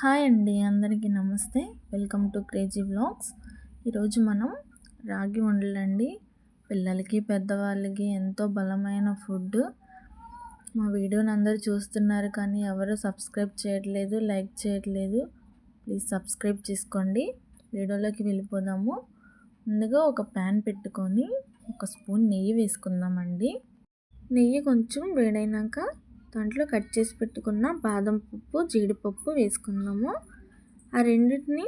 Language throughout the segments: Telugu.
హాయ్ అండి అందరికీ నమస్తే. Welcome to crazy vlogs. ఈరోజు మనం రాగి వండలండి. పిల్లలకి పెద్దవాళ్ళకి ఎంతో బలమైన ఫుడ్. మా వీడియోని అందరూ చూస్తున్నారు కానీ ఎవరు సబ్స్క్రైబ్ చేయట్లేదు లైక్ చేయట్లేదు ప్లీజ్ సబ్స్క్రైబ్ చేసుకోండి. వీడియోలోకి వెళ్ళిపోదాము. ముందుగా ఒక ప్యాన్ పెట్టుకొని ఒక స్పూన్ నెయ్యి వేసుకుందామండి. నెయ్యి కొంచెం వేడైనాక దాంట్లో కట్ చేసి పెట్టుకున్న బాదం పప్పు జీడిపప్పు వేసుకుందాము. ఆ రెండింటిని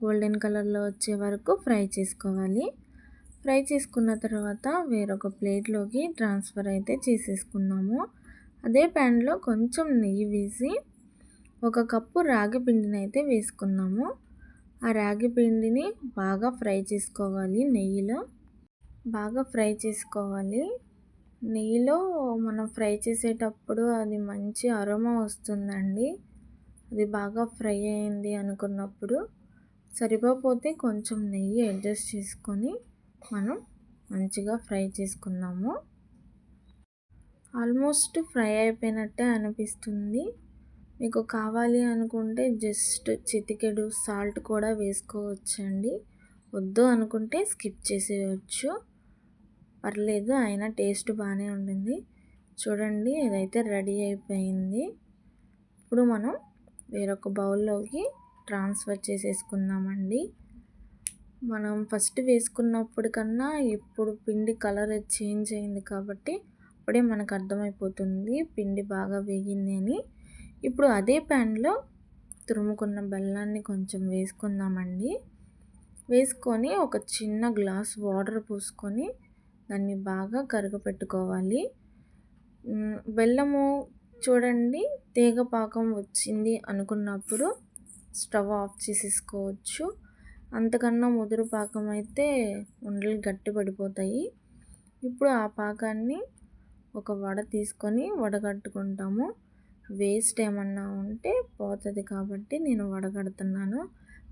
గోల్డెన్ కలర్లో వచ్చే వరకు ఫ్రై చేసుకోవాలి. ఫ్రై చేసుకున్న తర్వాత వేరొక ప్లేట్లోకి ట్రాన్స్ఫర్ అయితే చేసేసుకున్నాము అదే ప్యాన్లో కొంచెం నెయ్యి వేసి ఒక కప్పు రాగి పిండిని అయితే వేసుకున్నాము ఆ రాగి పిండిని బాగా ఫ్రై చేసుకోవాలి నెయ్యిలో. బాగా ఫ్రై చేసుకోవాలి. నెయ్యిలో మనం ఫ్రై చేసేటప్పుడు అది మంచి అరోమా వస్తుందండి. అది బాగా ఫ్రై అయింది అనుకున్నప్పుడు సరిపోతే కొంచెం నెయ్యి అడ్జస్ట్ చేసుకొని మనం మంచిగా ఫ్రై చేసుకుందాము. ఆల్మోస్ట్ ఫ్రై అయిపోయినట్టే అనిపిస్తుంది. మీకు కావాలి అనుకుంటే జస్ట్ చితికెడు సాల్ట్ కూడా వేసుకోవచ్చండి. వద్దు అనుకుంటే స్కిప్ చేసేయచ్చు. పర్లేదు అయినా టేస్ట్ బాగానే ఉంటుంది చూడండి ఇదైతే రెడీ అయిపోయింది. ఇప్పుడు మనం వేరొక బౌల్లోకి ట్రాన్స్ఫర్ చేసేసుకుందామండి. మనం ఫస్ట్ వేసుకున్నప్పుడు కన్నా ఇప్పుడు పిండి కలర్ చేంజ్ అయింది కాబట్టి అప్పుడే మనకు అర్థమైపోతుంది పిండి బాగా వేగింది అని. ఇప్పుడు అదే ప్యాన్లో తురుముకున్న బెల్లాన్ని కొంచెం వేసుకుందామండి. వేసుకొని ఒక చిన్న గ్లాస్ వాటర్ పోసుకొని దాన్ని బాగా కరగపెట్టుకోవాలి. బెల్లము చూడండి తీగ పాకం వచ్చింది అనుకున్నప్పుడు స్టవ్ ఆఫ్ చేసేసుకోవచ్చు. అంతకన్నా ముదురు పాకం అయితే ఉండలు గట్టి పడిపోతాయి. ఇప్పుడు ఆ పాకాన్ని ఒక వడ తీసుకొని వడగట్టుకుంటాము. వేస్ట్ ఏమన్నా ఉంటే పోతుంది కాబట్టి నేను వడగడుతున్నాను.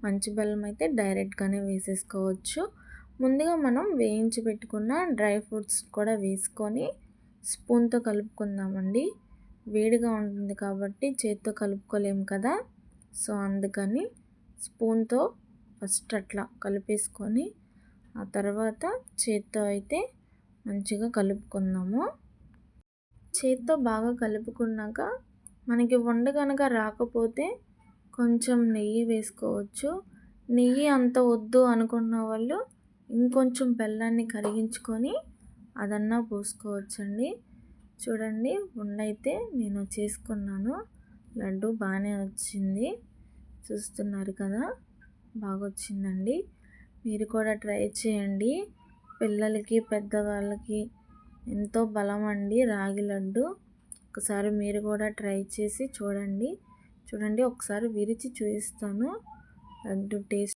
మంచి బెల్లం అయితే డైరెక్ట్గానే వేసేసుకోవచ్చు. ముందుగా మనం వేయించి పెట్టుకున్న డ్రై ఫ్రూట్స్ కూడా వేసుకొని స్పూన్తో కలుపుకుందామండి. వేడిగా ఉంటుంది కాబట్టి చేత్తో కలుపుకోలేము కదా. సో అందుకని స్పూన్తో ఫస్ట్ అట్లా కలిపేసుకొని ఆ తర్వాత చేత్తో అయితే మంచిగా కలుపుకుందాము. చేత్తో బాగా కలుపుకున్నాక మనకి వండ కనుక రాకపోతే కొంచెం నెయ్యి వేసుకోవచ్చు. నెయ్యి అంత వద్దు అనుకున్న వాళ్ళు ఇంకొంచెం బెల్లాన్ని కరిగించుకొని అదన్నా పోసుకోవచ్చండి. చూడండి ఉండైతే నేను చేసుకున్నాను. లడ్డు బాగానే వచ్చింది. చూస్తున్నారు కదా బాగా వచ్చిందండి మీరు కూడా ట్రై చేయండి. పిల్లలకి పెద్దవాళ్ళకి ఎంతో బలం అండి రాగి లడ్డు. ఒకసారి మీరు కూడా ట్రై చేసి చూడండి. చూడండి ఒకసారి విరిచి చూపిస్తాను. లడ్డు టేస్ట్